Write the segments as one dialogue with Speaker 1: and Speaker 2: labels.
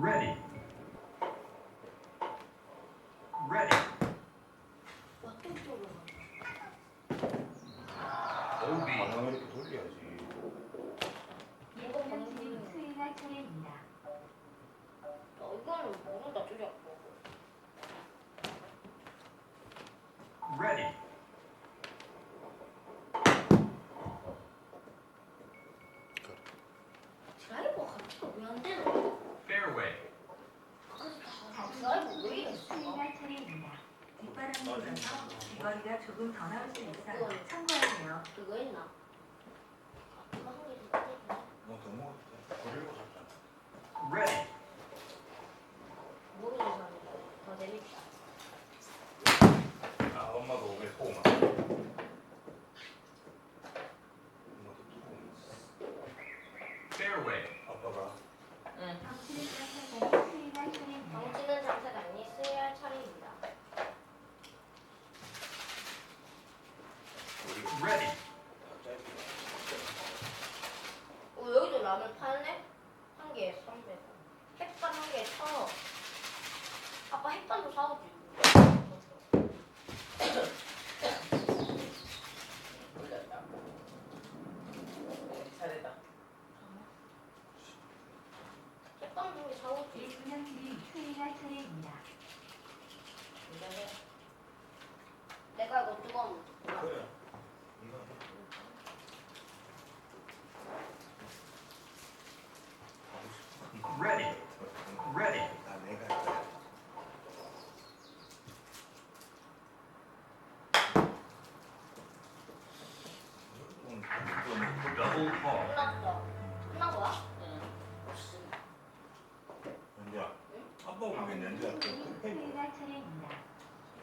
Speaker 1: Ready. Ready.
Speaker 2: 어떤 쪽으로
Speaker 1: OB.
Speaker 3: 방향을 이렇게 돌려야지.
Speaker 2: 이거 방금
Speaker 4: 수행할 차례입니다.
Speaker 2: 어, 이거는 모른다 줄였고
Speaker 1: Ready.
Speaker 2: 드라이버 같이가 왜안 되노?
Speaker 1: Fairway.
Speaker 2: 그래서 다 드라이버 왜 이랬어?
Speaker 4: 수행할 차례입니다. 뒷바람 이 불어서 거리가 조금 더 나올 수 있어요. 참고하세요.
Speaker 2: 그거 있나? 그거 한개.
Speaker 3: 뭐더 먹어도 돼. 버리고 샀잖아.
Speaker 1: Ready.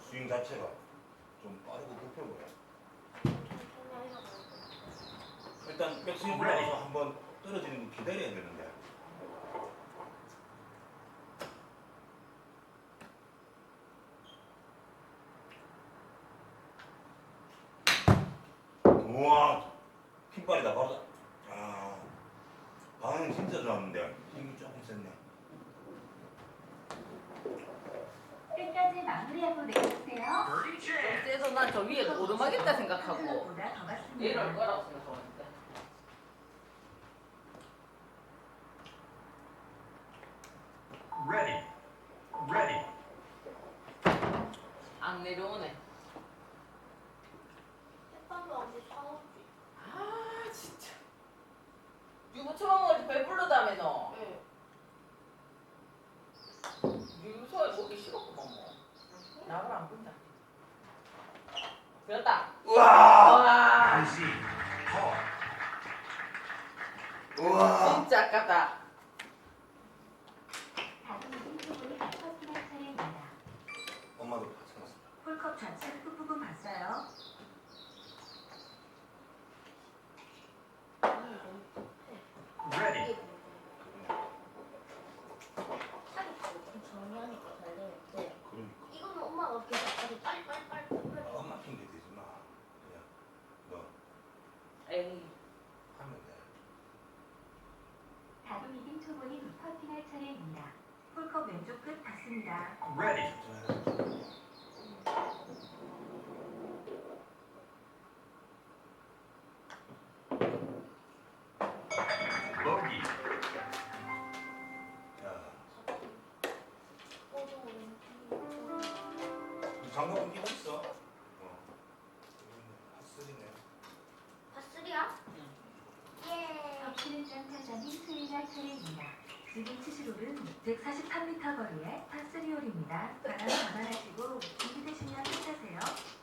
Speaker 3: 스윙 자체가 좀 빠르고 급해 보여. 일단 백스윙 올라가서 한번 떨어지는 거 기다려야 되는데. 우와, 핀발이다 바로다. 아, 반응 진짜 좋았는데 힘이 조금 셌네.
Speaker 4: 끝까지 마무리하고 내주세요.
Speaker 1: Birdie chance.
Speaker 5: 그래서 난 저 위에 오르막 있다 생각하고
Speaker 4: 생각보다 더
Speaker 5: 이럴. 거라고 생각하는데.
Speaker 1: Ready.
Speaker 5: 안 내려오네.
Speaker 2: 햇반도 한개 사오지
Speaker 5: 아 진짜. 유부초밥 먹을 때 배불러다며 너.
Speaker 2: 응
Speaker 5: 유부초밥 먹기 싫었구만 뭐. 나를 안 본다. 그렇다.
Speaker 3: 우와,
Speaker 5: 와
Speaker 1: Concede. Call.
Speaker 3: 우와.
Speaker 5: 진짜 아깝다.
Speaker 4: 다음 팀쪽으로 퍼팅할 차례입니다.
Speaker 3: 엄마도 파스났어.
Speaker 4: 홀컵 좌측 끝부분 봤어요.
Speaker 1: Ready.
Speaker 2: 살이 좀 정리하니까 잘 되는데
Speaker 3: 그러니까.
Speaker 2: 이거는 엄마가 계속 아주 빨리빨리빨리
Speaker 3: 아, 엄마 핑계 대지 마. 그냥 너
Speaker 5: 에이.
Speaker 3: 하면 돼.
Speaker 4: 다음 이긴 초보님 퍼팅할 차례입니다. 홀컵 왼쪽 끝 봤습니다.
Speaker 1: Ready. Bogey.
Speaker 3: 야,
Speaker 2: 꼬도
Speaker 3: 이 장갑은 끼고 있어. 어. 핫쓰리네.
Speaker 2: 예
Speaker 4: 덕치는 장타자님 수행할 차례입니다. 지금 치시롤은 143m 거리의 파스리홀입니다. 바람 감안하시고 준비되시면 끝하세요.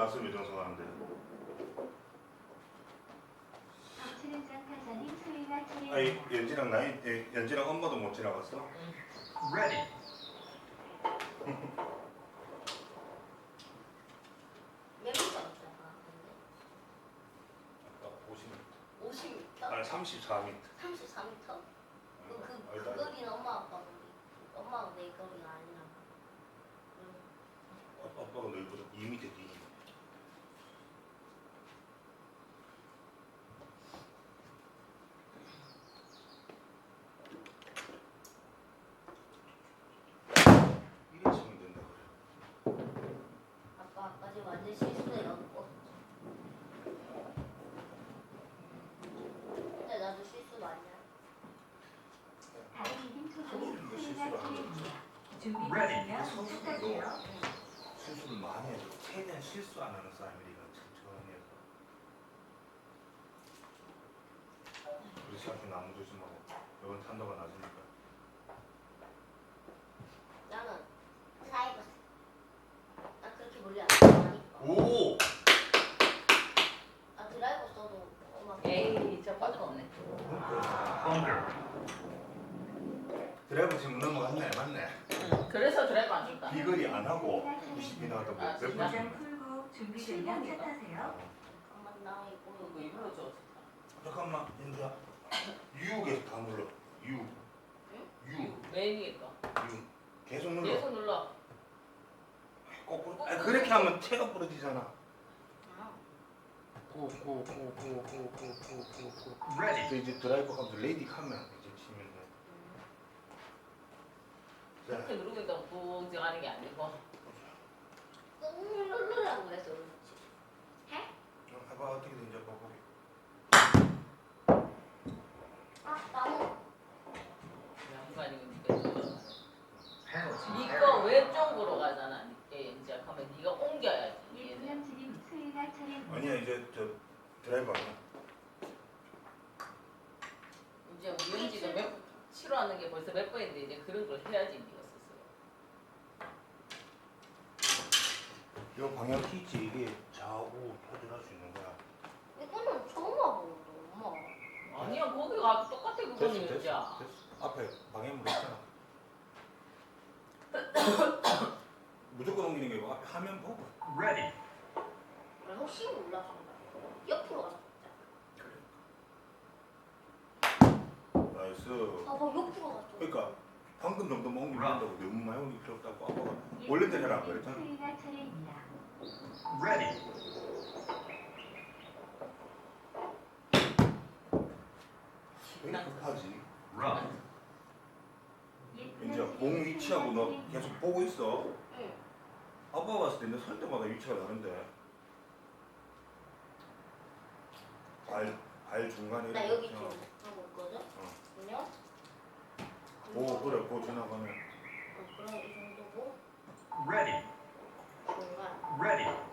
Speaker 3: 낯을 왜 장사하는데? 아니 연지랑 나이 예, 연지랑 엄마도 못 지나갔어?
Speaker 1: Ready.
Speaker 3: 34m.
Speaker 2: 34m? 그,
Speaker 3: 아, 그,
Speaker 2: 거리는 엄마 아빠 거리. 엄마 내 거리가 아니라.
Speaker 3: 아빠가 넓어서 2m 뒤.
Speaker 2: 지금 완전 실수해갖고. 근데 나도 실수 많이
Speaker 4: 수리가. 준비되시면.
Speaker 3: 실수를 많이 해도 최대한 안 하는 사람이니까 천천히 해서 그렇지 않게 나무 조심하고 이건 탄도가 낮으니까
Speaker 2: 나는 드라이버. 나 그렇게 멀리 안 가니까.
Speaker 3: 오!
Speaker 2: 아 드라이버 써도 엄마.
Speaker 5: 에이 저 빠져 없네.
Speaker 1: Bunker.
Speaker 3: 드라이버 지금 넘어갔네 맞네
Speaker 5: 응. 그래서 드라이브 안 줄까?
Speaker 3: 비거리 안 하고 90이 나왔다고
Speaker 5: 아,
Speaker 3: 몇
Speaker 5: 진짜?
Speaker 4: 풀고 준비되면 차 타세요.
Speaker 2: 엄마 나 이거.
Speaker 5: 그거 일부러 줘.
Speaker 3: 잠깐만 인자 계속 다 눌러 U
Speaker 5: 맨 위에 거.
Speaker 3: U 계속 눌러
Speaker 5: 계속 눌러.
Speaker 3: 거꾸로 아 그렇게 하면 채가 부러지잖아
Speaker 2: 아,
Speaker 3: 고고고고고고고고고
Speaker 1: Ready.
Speaker 3: 또 이제 드라이버 가면서 레이디 하면 이제 치면 돼 자,
Speaker 5: 이렇게 누르고 있다가 붕 하는 게 아니고.
Speaker 2: 꾹라고 그래서 그렇지.
Speaker 3: 어, 해봐 어떻게 되는지 한번 보게
Speaker 2: 아 나는
Speaker 5: 양반이고 니가 눌러.
Speaker 1: Penalty.
Speaker 5: 니가 왼쪽으로 가잖아. 니가 이제 하면 니가 옮겨야지. 얘는.
Speaker 4: 일부람치님 수리가 차례입니다.
Speaker 3: 아니야 이제 저 드라이버 아니야
Speaker 5: 이제 우리 연지가 몇 싫어하는 게 벌써 몇 번인데 이제 그런 걸 해야지 니가 스스로.
Speaker 3: 이 방향 키지 이게 좌우 조절할 수 있는 거야
Speaker 2: 이거는 처음 와보는데 엄마.
Speaker 5: 아니야 거기가 똑같아
Speaker 3: 됐어
Speaker 5: 그거는
Speaker 3: 됐어
Speaker 5: 연지야.
Speaker 3: 됐어 앞에 방향물 있잖아 무조건 옮기는 게 아니고 앞에 화면 보고
Speaker 1: Ready.
Speaker 2: 나 혹시 몰라서 옆으로 가서
Speaker 3: 나이스
Speaker 2: 아빠 옆으로 갔어.
Speaker 3: 그러니까 방금 정도만 옮기면 된다고 너무 많이 옮길 필요 없다고 아빠가 원래대로 해라 그랬잖아
Speaker 4: 차례입니다.
Speaker 1: Ready.
Speaker 3: 왜 급하지?
Speaker 1: Run.
Speaker 3: 이제 공 위치하고 너 계속 보고 있어
Speaker 2: 응.
Speaker 3: 아빠가 봤을 때는 설 때마다 위치가 다른데 알, 알 중간에
Speaker 2: 나 여기
Speaker 3: 지금
Speaker 2: 하고 있거든?
Speaker 3: 어.
Speaker 2: 그러면?
Speaker 3: 오 그래 그 지나가네
Speaker 2: 어, 그럼 이 정도고 Ready. 중간 Ready.